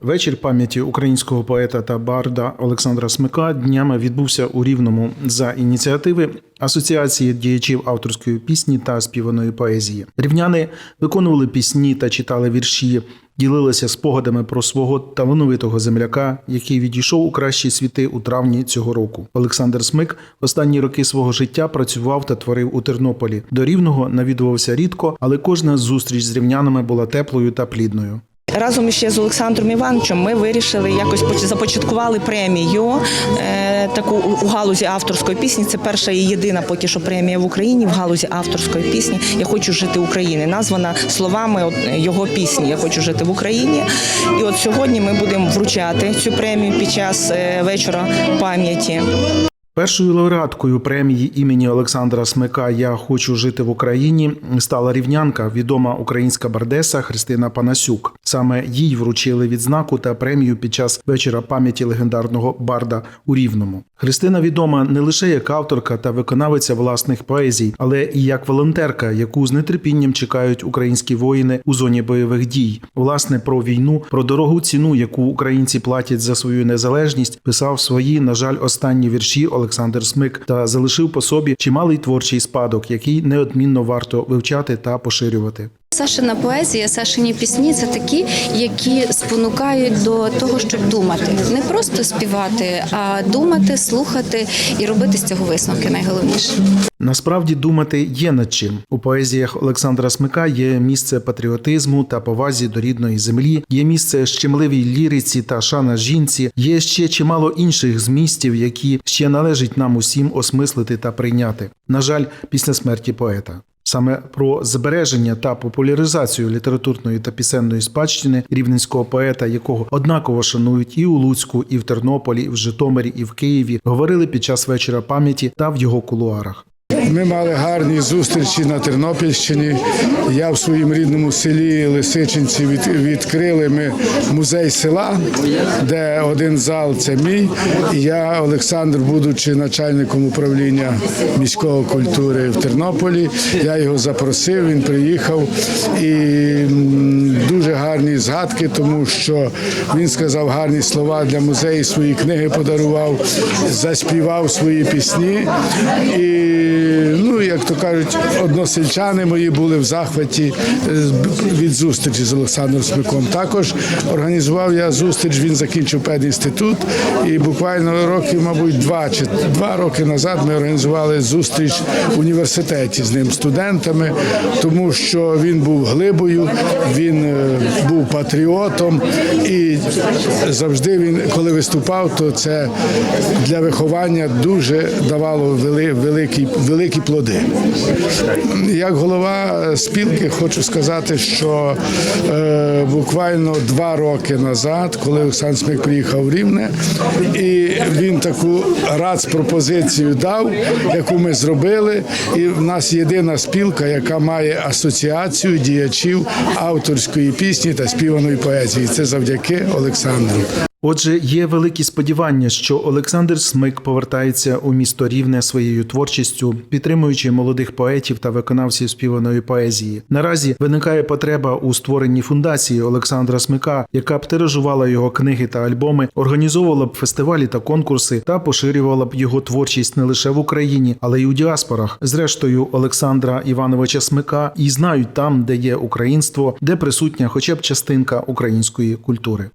Вечір пам'яті українського поета та барда Олександра Смика днями відбувся у Рівному за ініціативи Асоціації діячів авторської пісні та співаної поезії. Рівняни виконували пісні та читали вірші, ділилися спогадами про свого талановитого земляка, який відійшов у кращі світи у травні цього року. Олександр Смик останні роки свого життя працював та творив у Тернополі. До Рівного навідувався рідко, але кожна зустріч з рівнянами була теплою та плідною. Разом ще з Олександром Івановичем ми вирішили якось поч- започаткували премію е, таку у- галузі авторської пісні. Це перша і єдина поки що премія в Україні в галузі авторської пісні. Я хочу жити в Україні. Названа словами його пісні. Я хочу жити в Україні. І от сьогодні ми будемо вручати цю премію під час е, вечора пам'яті. Першою лауреаткою премії імені Олександра Смика Я хочу жити в Україні стала рівнянка, відома українська бардеса Христина Панасюк. Саме їй вручили відзнаку та премію під час вечора пам'яті легендарного барда у Рівному. Христина відома не лише як авторка та виконавиця власних поезій, але і як волонтерка, яку з нетерпінням чекають українські воїни у зоні бойових дій. Власне про війну, про дорогу ціну, яку українці платять за свою незалежність, писав свої, на жаль, останні вірші Олександр Смик та залишив по собі чималий творчий спадок, який неодмінно варто вивчати та поширювати. Сашина поезія, Сашині пісні це такі, які спонукають до того, щоб думати, не просто співати, а думати, слухати і робити з цього висновки. Найголовніше. Насправді думати є над чим у поезіях Олександра Смика є місце патріотизму та повазі до рідної землі, є місце щемливій ліриці та шана жінці. Є ще чимало інших змістів, які ще належить нам усім осмислити та прийняти. На жаль, після смерті поета. Саме про збереження та популяризацію літературної та пісенної спадщини рівненського поета, якого однаково шанують і у Луцьку, і в Тернополі, і в Житомирі, і в Києві, говорили під час вечора пам'яті та в його кулуарах. Ми мали гарні зустрічі на Тернопільщині. Я в своїм рідному селі Лисичинці від, відкрили ми музей села, де один зал це мій. І я, Олександр, будучи начальником управління міської культури в Тернополі, я його запросив, він приїхав і дуже гарні згадки, тому що він сказав гарні слова для музею, свої книги подарував, заспівав свої пісні. І ну, як то кажуть, односельчани мої були в захваті е, від зустрічі з Олександром Смиком. Також організував я зустріч. Він закінчив педінститут, і буквально років, мабуть, два чи два роки назад ми організували зустріч в університеті з ним студентами, тому що він був глибою, він е, був патріотом, і завжди він, коли виступав, то це для виховання дуже давало вели- великі, великі плоди. Як голова спілки, хочу сказати, що е, буквально два роки назад, коли Олександр Смик приїхав в Рівне, і він таку рац пропозицію дав, яку ми зробили. І в нас єдина спілка, яка має асоціацію діячів авторської пісні та співаної поезії. Це завдяки Олександру. Отже, є великі сподівання, що Олександр Смик повертається у місто Рівне своєю творчістю, підтримуючи молодих поетів та виконавців співаної поезії. Наразі виникає потреба у створенні фундації Олександра Смика, яка б тиражувала його книги та альбоми, організовувала б фестивалі та конкурси та поширювала б його творчість не лише в Україні, але й у діаспорах. Зрештою, Олександра Івановича Смика і знають там, де є українство, де присутня хоча б частинка української культури.